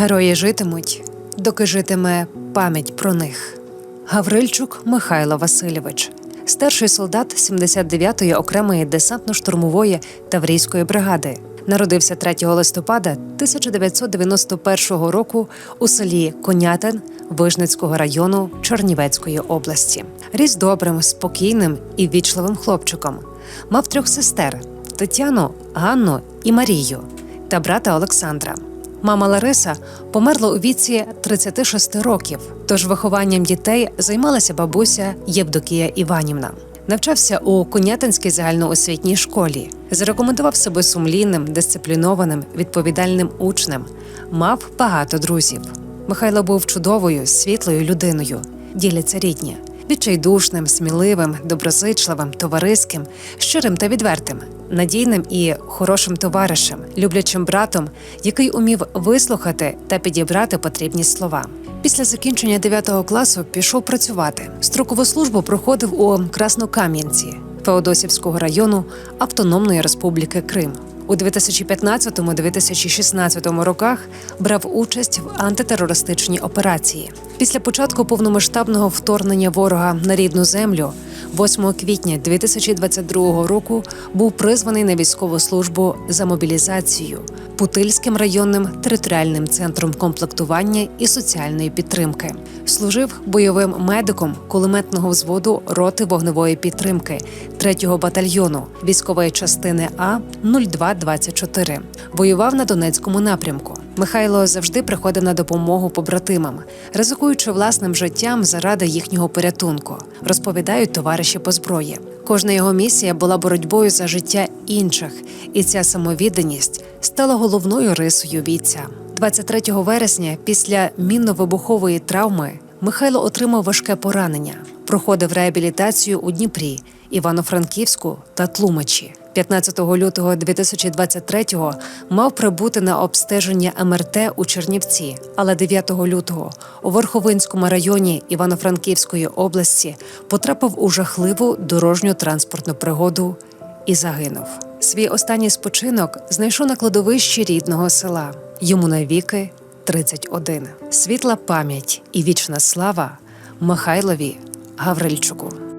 Герої житимуть, доки житиме пам'ять про них. Гаврильчук Михайло Васильович, старший солдат 79-ї окремої десантно-штурмової таврійської бригади. Народився 3 листопада 1991 року у селі Конятин Вижницького району Чернівецької області. Ріс добрим, спокійним і ввічливим хлопчиком. Мав трьох сестер: Тетяну, Ганну і Марію та брата Олександра. Мама Лариса померла у віці 36 років, тож вихованням дітей займалася бабуся Євдокія Іванівна. Навчався у Конятинській загальноосвітній школі, зарекомендував себе сумлінним, дисциплінованим, відповідальним учнем, мав багато друзів. Михайло був чудовою, світлою людиною, діляться рідні, відчайдушним, сміливим, доброзичливим, товариським, щирим та відвертим, надійним і хорошим товаришем, люблячим братом, який умів вислухати та підібрати потрібні слова. Після закінчення 9 класу пішов працювати. Строкову службу проходив у Краснокам'янці Феодосівського району Автономної Республіки Крим. У 2015-2016 роках брав участь в антитерористичній операції. Після початку повномасштабного вторгнення ворога на рідну землю, 8 квітня 2022 року, був призваний на військову службу за мобілізацією Путильським районним територіальним центром комплектування і соціальної підтримки. Служив бойовим медиком кулеметного взводу роти вогневої підтримки 3-го батальйону військової частини А 0224. Воював на Донецькому напрямку. Михайло завжди приходив на допомогу побратимам, ризикуючи власним життям заради їхнього порятунку, розповідають товариші по зброї. Кожна його місія була боротьбою за життя інших, і ця самовідданість стала головною рисою бійця. 23 вересня, після мінно-вибухової травми, Михайло отримав важке поранення, проходив реабілітацію у Дніпрі, Івано-Франківську та Тлумачі. 15 лютого 2023-го мав прибути на обстеження МРТ у Чернівці, але 9 лютого у Верховинському районі Івано-Франківської області потрапив у жахливу дорожню транспортну пригоду і загинув. Свій останній спочинок знайшов на кладовищі рідного села. Йому навіки 31. Світла пам'ять і вічна слава Михайлові Гаврильчуку.